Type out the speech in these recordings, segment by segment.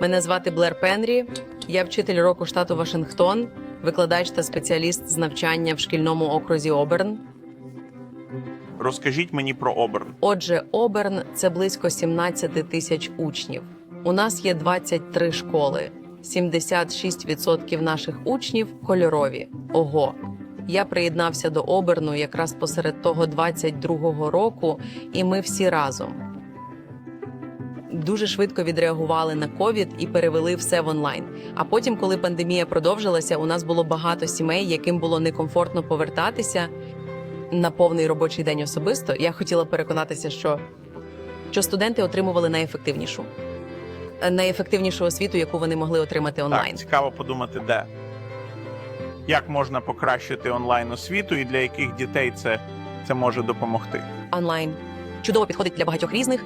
Мене звати Блер Пенрі. Я вчитель року штату Вашингтон, викладач та спеціаліст з навчання в шкільному окрузі Оберн. Розкажіть мені про Оберн. Отже, Оберн це близько 17 тисяч учнів. У нас є 23 школи. 76% наших учнів кольорові. Ого. Я приєднався до Оберну якраз посеред того 22-го року, і ми всі разом. Дуже швидко відреагували на ковід і перевели все в онлайн. А потім, коли пандемія продовжилася, у нас було багато сімей, яким було некомфортно повертатися на повний робочий день особисто. Я хотіла переконатися, що, що студенти отримували найефективнішу найефективнішу освіту, яку вони могли отримати онлайн. Так, цікаво подумати, де. Як можна покращити онлайн освіту і для яких дітей це, це може допомогти? Онлайн чудово підходить для багатьох різних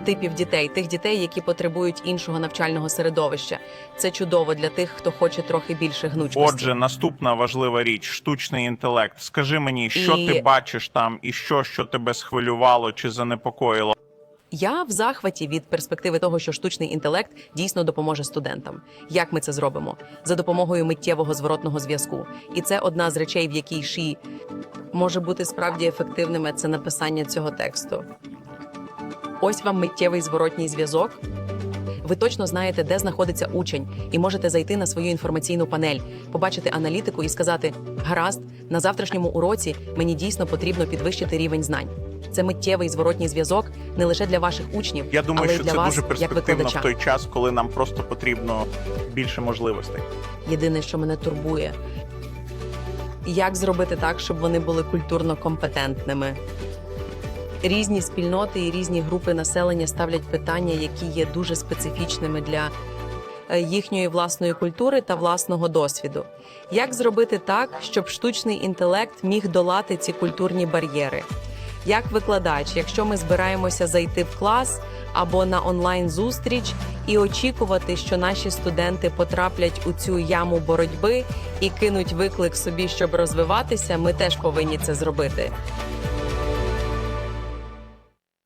типів дітей, тих дітей, які потребують іншого навчального середовища. Це чудово для тих, хто хоче трохи більше гнучкості. Отже, наступна важлива річ штучний інтелект. Скажи мені, що І- ти бачиш там, і що, що тебе схвилювало чи занепокоїло? Я в захваті від перспективи того, що штучний інтелект дійсно допоможе студентам. Як ми це зробимо? За допомогою миттєвого зворотного зв'язку. І це одна з речей, в якій ші може бути справді ефективними. Це написання цього тексту. Ось вам миттєвий зворотній зв'язок. Ви точно знаєте, де знаходиться учень, і можете зайти на свою інформаційну панель, побачити аналітику і сказати: гаразд, на завтрашньому уроці мені дійсно потрібно підвищити рівень знань. Це миттєвий зворотній зв'язок не лише для ваших учнів, Я думаю, але й що для це вас, дуже перспективно в той час, коли нам просто потрібно більше можливостей. Єдине, що мене турбує, як зробити так, щоб вони були культурно компетентними. Різні спільноти і різні групи населення ставлять питання, які є дуже специфічними для е, їхньої власної культури та власного досвіду. Як зробити так, щоб штучний інтелект міг долати ці культурні бар'єри? Як викладач, якщо ми збираємося зайти в клас або на онлайн зустріч і очікувати, що наші студенти потраплять у цю яму боротьби і кинуть виклик собі, щоб розвиватися, ми теж повинні це зробити.